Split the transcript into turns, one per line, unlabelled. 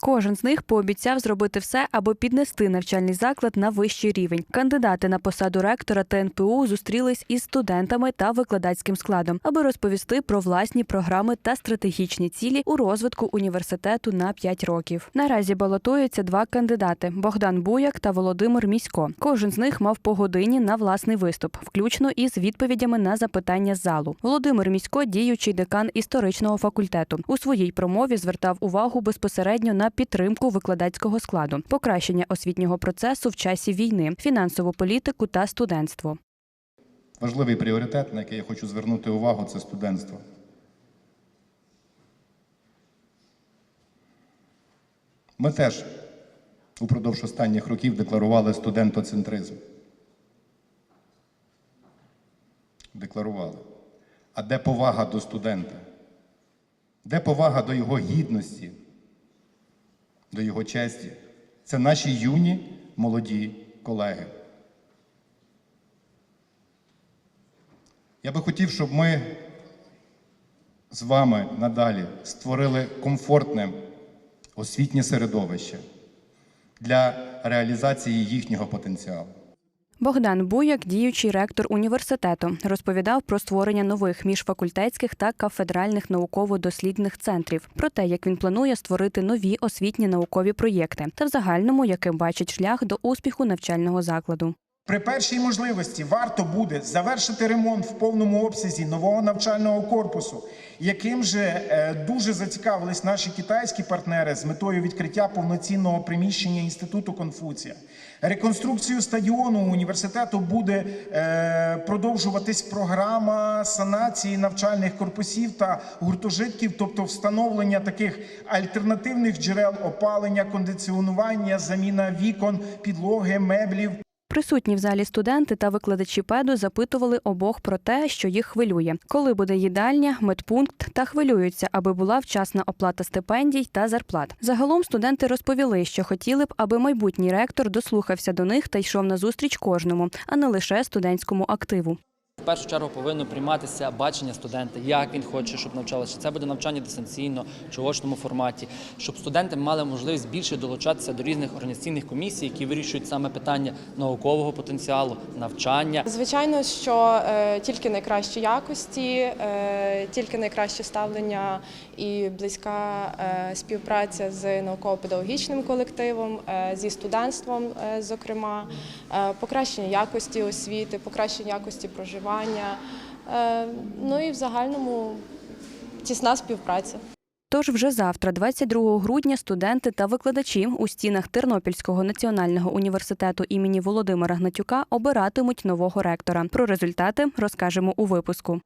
Кожен з них пообіцяв зробити все, аби піднести навчальний заклад на вищий рівень. Кандидати на посаду ректора ТНПУ зустрілись із студентами та викладацьким складом, аби розповісти про власні програми та стратегічні цілі у розвитку університету на 5 років. Наразі балотуються два кандидати: Богдан Буяк та Володимир Місько. Кожен з них мав по годині на власний виступ, включно із відповідями на запитання залу. Володимир Місько, діючий декан історичного факультету, у своїй промові звертав увагу безпосередньо на підтримку викладацького складу, покращення освітнього процесу в часі війни, фінансову політику та студентство.
Важливий пріоритет, на який я хочу звернути увагу, це студентство. Ми теж упродовж останніх років декларували студентоцентризм. Декларували. А де повага до студента? Де повага до його гідності, до його честі? Це наші юні молоді колеги. Я би хотів, щоб ми з вами надалі створили комфортне освітнє середовище для реалізації їхнього потенціалу.
Богдан Буяк, діючий ректор університету, розповідав про створення нових міжфакультетських та кафедральних науково-дослідних центрів, про те, як він планує створити нові освітні наукові проєкти, та в загальному, яким бачить шлях до успіху навчального закладу.
При першій можливості варто буде завершити ремонт в повному обсязі нового навчального корпусу, яким же е, дуже зацікавились наші китайські партнери з метою відкриття повноцінного приміщення інституту Конфуція. Реконструкцію стадіону університету буде е, продовжуватись програма санації навчальних корпусів та гуртожитків, тобто встановлення таких альтернативних джерел опалення, кондиціонування, заміна вікон, підлоги, меблів.
Присутні в залі студенти та викладачі педу запитували обох про те, що їх хвилює, коли буде їдальня, медпункт та хвилюються, аби була вчасна оплата стипендій та зарплат. Загалом студенти розповіли, що хотіли б, аби майбутній ректор дослухався до них та йшов на зустріч кожному, а не лише студентському активу.
В першу чергу повинно прийматися бачення студента, як він хоче, щоб навчалося. Це буде навчання дистанційно, чи в очному форматі, щоб студенти мали можливість більше долучатися до різних організаційних комісій, які вирішують саме питання наукового потенціалу, навчання.
Звичайно, що е, тільки найкращі якості, е, тільки найкраще ставлення і близька е, співпраця з науково-педагогічним колективом, е, зі студентством, е, зокрема, е, покращення якості освіти, покращення якості проживання. Е, ну і в загальному тісна співпраця.
Тож вже завтра, 22 грудня, студенти та викладачі у стінах Тернопільського національного університету імені Володимира Гнатюка обиратимуть нового ректора. Про результати розкажемо у випуску.